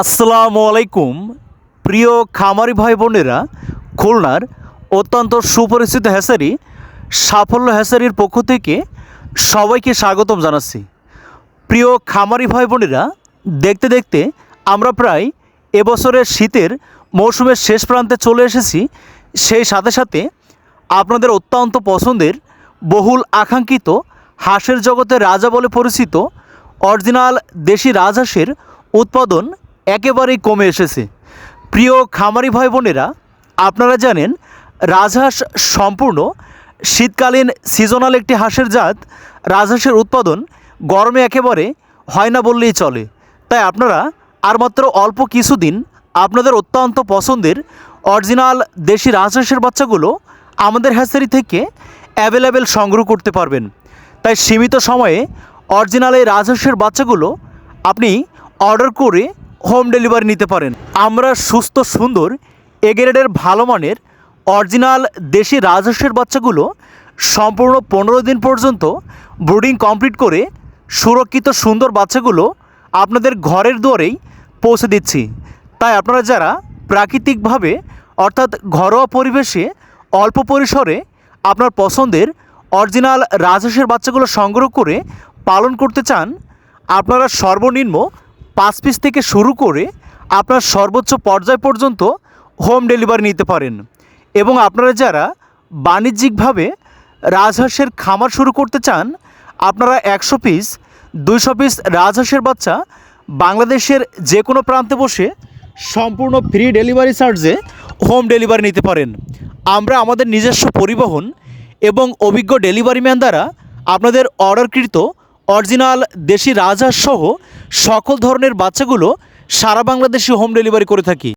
আসসালামু আলাইকুম, প্রিয় খামারি ভাই বোনেরা, খুলনার অত্যন্ত সুপরিচিত হ্যাসারি, সাফল্য হ্যাসারির পক্ষ থেকে সবাইকে স্বাগতম জানাচ্ছি। প্রিয় খামারি ভাই বোনেরা, দেখতে দেখতে আমরা প্রায় এবছরের শীতের মৌসুমের শেষ প্রান্তে চলে এসেছি। সেই সাথে সাথে আপনাদের অত্যন্ত পছন্দের বহুল আকাঙ্ক্ষিত হাঁসের জগতে রাজা বলে পরিচিত অরিজিনাল দেশি রাজহাঁসের উৎপাদন একেবারেই কমে এসেছে। প্রিয় খামারি ভাই বোনেরা আপনারা জানেন, রাজহাঁস সম্পূর্ণ, শীতকালীন সিজনাল একটি হাঁসের জাত। রাজহাঁসের উৎপাদন গরমে একেবারে হয় না বললেই চলে। তাই আপনারা আর মাত্র অল্প কিছুদিন আপনাদের অত্যন্ত পছন্দের অরিজিনাল দেশি রাজহাঁসের বাচ্চাগুলো আমাদের হ্যাচারি থেকে অ্যাভেলেবেল সংগ্রহ করতে পারবেন। তাই সীমিত সময়ে অরিজিনাল এই রাজহাঁসের বাচ্চাগুলো আপনি অর্ডার করে হোম ডেলিভারি নিতে পারেন। আমরা সুস্থ, সুন্দর, এ গ্রেডের ভালো মানের, অরিজিনাল দেশি রাজহাঁসের বাচ্চাগুলো সম্পূর্ণ পনেরো দিন পর্যন্ত ব্রুডিং কমপ্লিট করে সুরক্ষিত, সুন্দর বাচ্চাগুলো আপনাদের ঘরের দুয়ারেই পৌঁছে দিচ্ছি। তাই আপনারা যারা প্রাকৃতিকভাবে, অর্থাৎ ঘরোয়া পরিবেশে, অল্প পরিসরে আপনার পছন্দের অরিজিনাল রাজহাঁসের বাচ্চাগুলো সংগ্রহ করে পালন করতে চান, আপনারা সর্বনিম্ন পাঁচ পিস থেকে শুরু করে আপনার সর্বোচ্চ পর্যায় পর্যন্ত হোম ডেলিভারি নিতে পারেন। এবং আপনারা যারা বাণিজ্যিকভাবে রাজহাঁসের খামার শুরু করতে চান, আপনারা একশো পিস, দুইশো পিস রাজহাঁসের বাচ্চা বাংলাদেশের যে কোনো প্রান্তে বসে সম্পূর্ণ ফ্রি ডেলিভারি চার্জে হোম ডেলিভারি নিতে পারেন। আমরা আমাদের নিজস্ব পরিবহন এবং অভিজ্ঞ ডেলিভারি ম্যান দ্বারা আপনাদের অর্ডারকৃত অরিজিনাল দেশি রাজহাঁস সহ সকল ধরনের বাচ্চাগুলো সারা বাংলাদেশে হোম ডেলিভারি করে থাকি।